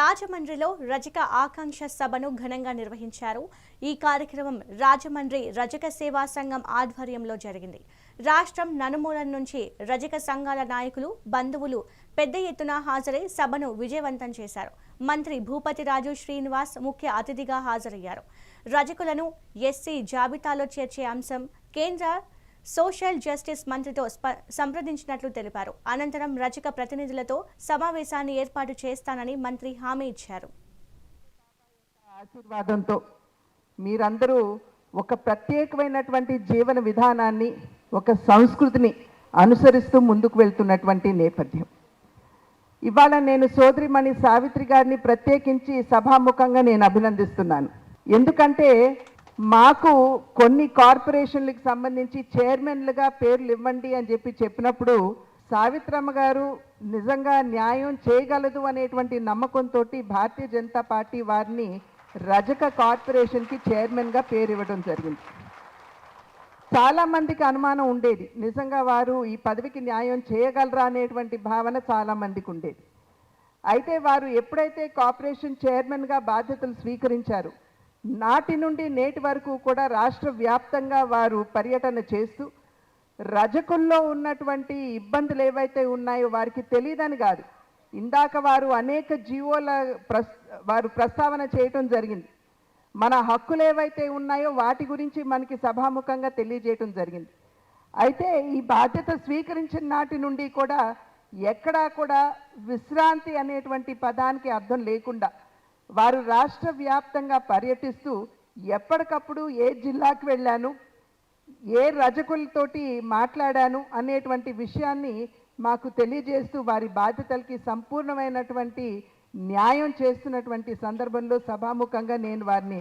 రాజమండ్రిలో రజక ఆకాంక్ష సభను ఘనంగా నిర్వహించారు. ఈ కార్యక్రమం రాజమండ్రి రజక సేవా సంఘం ఆధ్వర్యంలో జరిగింది. రాష్ట్రం నలుమూలల నుంచి రజక సంఘాల నాయకులు బంధువులు పెద్ద ఎత్తున హాజరై సభను విజయవంతం చేశారు. మంత్రి భూపతిరాజు శ్రీనివాస్ ముఖ్య అతిథిగా హాజరయ్యారు. రజకులను ఎస్సీ జాబితాలో చేర్చే అంశం కేంద్ర సోషల్ జస్టిస్ మంత్రితో సంప్రదించినట్లు తెలిపారు. అనంతరం రజక ప్రతినిధులతో సమావేశాన్ని ఏర్పాటు చేస్తానని మంత్రి హామీ ఇచ్చారు. ఆశీర్వాదంతో మీరందరూ ఒక ప్రత్యేకమైనటువంటి జీవన విధానాన్ని ఒక సంస్కృతిని అనుసరిస్తూ ముందుకు వెళ్తున్నటువంటి నేపథ్యం. ఇవాళ నేను సోదరిమణి సావిత్రి గారిని ప్రత్యేకించి సభాముఖంగా నేను అభినందిస్తున్నాను. ఎందుకంటే మాకు కొన్ని కార్పొరేషన్లకు సంబంధించి చైర్మన్లుగా పేర్లు ఇవ్వండి అని చెప్పి చెప్పినప్పుడు సావిత్రమ్మ గారు నిజంగా న్యాయం చేయగలదు అనేటువంటి నమ్మకంతో భారతీయ జనతా పార్టీ వారిని రజక కార్పొరేషన్కి చైర్మన్గా పేరు ఇవ్వడం జరిగింది. చాలామందికి అనుమానం ఉండేది. నిజంగా వారు ఈ పదవికి న్యాయం చేయగలరా అనేటువంటి భావన చాలామందికి ఉండేది. అయితే వారు ఎప్పుడైతే కార్పొరేషన్ చైర్మన్గా బాధ్యతలు స్వీకరించారు నాటి నుండి నేటి వరకు కూడా రాష్ట్ర వ్యాప్తంగా వారు పర్యటన చేస్తూ రజకుల్లో ఉన్నటువంటి ఇబ్బందులు ఏవైతే ఉన్నాయో వారికి తెలియదని కాదు. ఇందాక వారు అనేక జీవోల ప్రస్ వారు ప్రస్తావన చేయటం జరిగింది. మన హక్కులు ఏవైతే ఉన్నాయో వాటి గురించి మనకి సభాముఖంగా తెలియజేయటం జరిగింది. అయితే ఈ బాధ్యత స్వీకరించిన నాటి నుండి కూడా ఎక్కడా కూడా విశ్రాంతి అనేటువంటి పదానికి అర్థం లేకుండా వారు రాష్ట్ర వ్యాప్తంగా పర్యటిస్తూ ఎప్పటికప్పుడు ఏ జిల్లాకు వెళ్ళాను ఏ రజకులతోటి మాట్లాడాను అనేటువంటి విషయాన్ని మాకు తెలియజేస్తూ వారి బాధ్యతలకి సంపూర్ణమైనటువంటి న్యాయం చేస్తున్నటువంటి సందర్భంలో సభాముఖంగా నేను వారిని